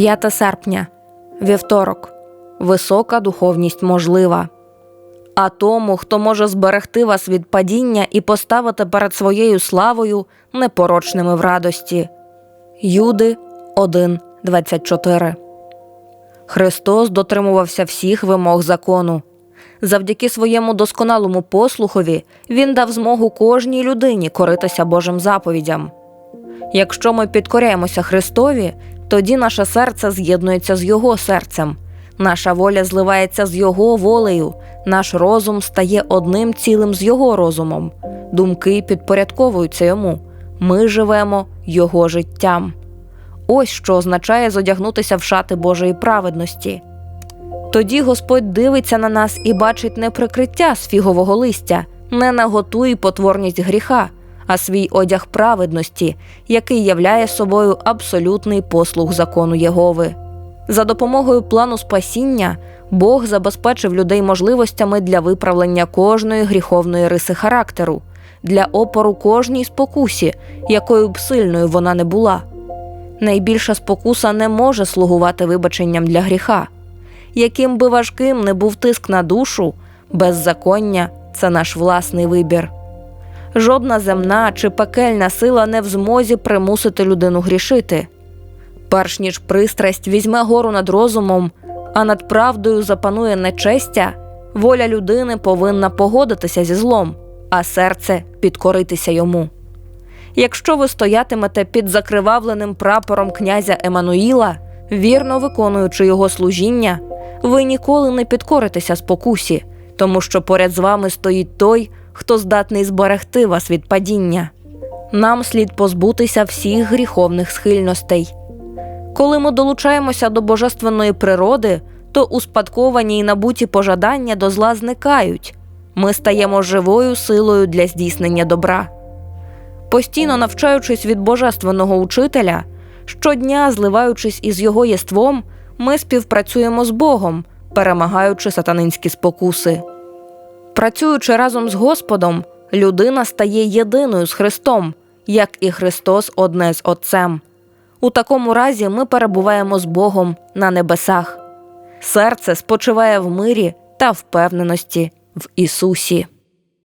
5 серпня, вівторок. Висока духовність можлива. А тому, хто може зберегти вас від падіння і поставити перед своєю славою непорочними в радості. Юди 1.24 Христос дотримувався всіх вимог закону. Завдяки своєму досконалому послухові Він дав змогу кожній людині коритися Божим заповідям. Якщо ми підкоряємося Христові, тоді наше серце з'єднується з Його серцем, наша воля зливається з Його волею, наш розум стає одним цілим з Його розумом, думки підпорядковуються йому. Ми живемо Його життям. Ось що означає зодягнутися в шати Божої праведності. Тоді Господь дивиться на нас і бачить не прикриття з фігового листя, не наготу і потворність гріха, а свій одяг праведності, який являє собою абсолютний послуг закону Єгови. За допомогою плану спасіння Бог забезпечив людей можливостями для виправлення кожної гріховної риси характеру, для опору кожній спокусі, якою б сильною вона не була. Найбільша спокуса не може слугувати вибаченням для гріха. Яким би важким не був тиск на душу, беззаконня це наш власний вибір. Жодна земна чи пекельна сила не в змозі примусити людину грішити. Перш ніж пристрасть візьме гору над розумом, а над правдою запанує нечестя, воля людини повинна погодитися зі злом, а серце підкоритися йому. Якщо ви стоятимете під закривавленим прапором князя Еммануїла, вірно виконуючи його служіння, ви ніколи не підкоритеся спокусі, тому що поряд з вами стоїть той, хто здатний зберегти вас від падіння. Нам слід позбутися всіх гріховних схильностей. Коли ми долучаємося до божественної природи, то успадковані й набуті пожадання до зла зникають. Ми стаємо живою силою для здійснення добра. Постійно навчаючись від божественного учителя, щодня зливаючись із його єством, ми співпрацюємо з Богом, перемагаючи сатанинські спокуси. Працюючи разом з Господом, людина стає єдиною з Христом, як і Христос одне з Отцем. У такому разі ми перебуваємо з Богом на небесах. Серце спочиває в мирі та впевненості в Ісусі.